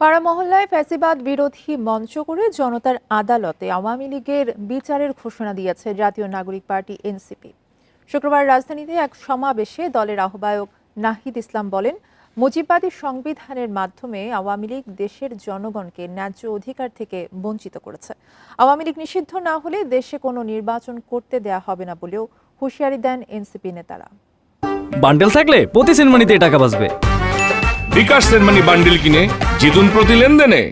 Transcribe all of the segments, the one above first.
পাড়া মহল্লায় ফ্যাসিবাদ বিরোধী মঞ্চ করে জনতার আদালতে আওয়ামী লীগের বিচারের ঘোষণা দিয়েছে জাতীয় নাগরিক পার্টি এনসিপি। শুক্রবার রাজধানীতে এক সমাবেশে দলের আহ্বায়ক নাহিদ ইসলাম বলেন, মুজিববাদী সংবিধানের মাধ্যমে আওয়ামী লীগ দেশের জনগণকে ন্যায্য অধিকার থেকে বঞ্চিত করেছে। আওয়ামী লীগ নিষিদ্ধ না হলে দেশে কোনো নির্বাচন করতে দেয়া হবে না বলেও হুঁশিয়ারি দেন এনসিপি নেতারা। বান্ডেল থাকলে প্রতি সেনমানিতে টাকা বাঁচবে। বিকাশ সেনমানি বান্ডিল কিনে জিতুন প্রতি লেনদেনে।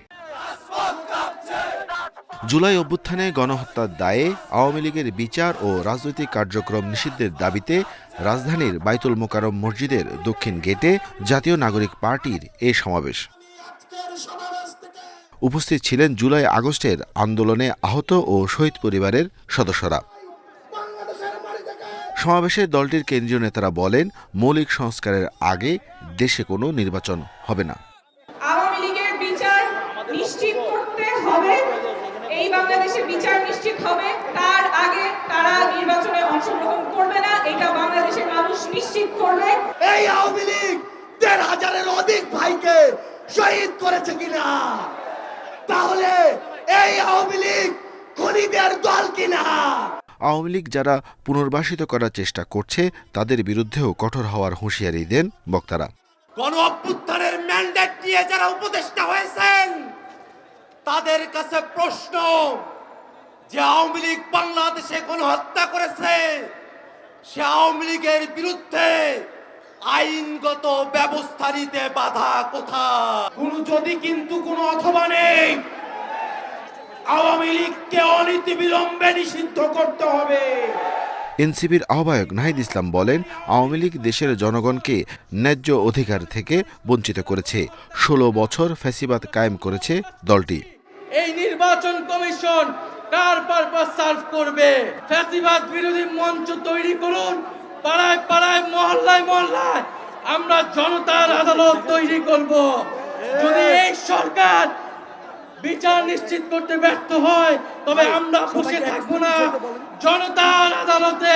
জুলাই অভ্যুত্থানে গণহত্যার দায়ে আওয়ামী লীগের বিচার ও রাজনৈতিক কার্যক্রম নিষিদ্ধের দাবিতে রাজধানীর বাইতুল মোকারম মসজিদের দক্ষিণ গেটে জাতীয় নাগরিক পার্টির এ সমাবেশ। উপস্থিত ছিলেন জুলাই আগস্টের আন্দোলনে আহত ও শহীদ পরিবারের সদস্যরা। সমাবেশে দলটির কেন্দ্রীয় নেতারা বলেন, মৌলিক সংস্কারের আগে দেশে কোনো নির্বাচন হবে না। আওয়ামী লীগের বিচার নিশ্চিত করতে হবে। এই বাংলাদেশের বিচার নিশ্চিত হবে। তার আগে তারা নির্বাচনে অংশগ্রহণ করবে না। এটা বাংলাদেশের মানুষ নিশ্চিত করবে। এই আওয়ামী লীগ দেড় হাজারের অধিক ভাইকে শহীদ করেছে কিনা? তাহলে এই আওয়ামী লীগ খনিদের দল কিনা? আওয়ামী লীগ যারা পুনর্বাসিত করার চেষ্টা করছে তাদের বিরুদ্ধেও কঠোর হওয়ার হুঁশিয়ারি দেন বক্তারা। গণ অভ্যুত্থানের ম্যান্ডেট নিয়ে যারা উপদেষ্টা হয়েছেন, তাদের কাছে প্রশ্ন, যে আওয়ামী লীগ বাংলাদেশে কোন হত্যা করেছে, সে আওয়ামী লীগের বিরুদ্ধে আইনগত ব্যবস্থা নিতে বাধা কোথায়? কোন যদি কিন্তু কোনো অথবা নেই, আওয়ামী লীগকে অনীতি বিলম্বে নিষিদ্ধ করতে হবে। এনসিপির আহ্বায়ক নাহিদ ইসলাম বলেন, আওয়ামী লীগ দেশের জনগণকে ন্যায্য অধিকার থেকে বঞ্চিত করেছে। ষোলো বছর ফ্যাসিবাদ কায়েম করেছে দলটি। এই নির্বাচন কমিশন কার পারপাস সার্ভ করবে? ফ্যাসিবাদ বিরোধী মঞ্চ তৈরি করুন, পাড়ায় পাড়ায়, মহল্লায় মহল্লায়। আমরা জনতার আদালত তৈরি করব। যদি এই সরকার বিচার নিশ্চিত করতে ব্যর্থ হয় তবে আমরা বসে থাকব না। জনতার আদালতে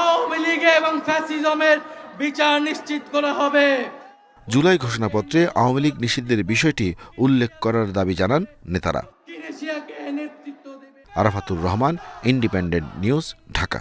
আওয়ামী লীগ এবং ফ্যাসিজমের বিচার নিশ্চিত করা হবে। জুলাই ঘোষণাপত্রে আওয়ামী লীগ নিষিদ্ধের বিষয়টি উল্লেখ করার দাবি জানান নেতারা। Arafatur Rahman independent news Dhaka.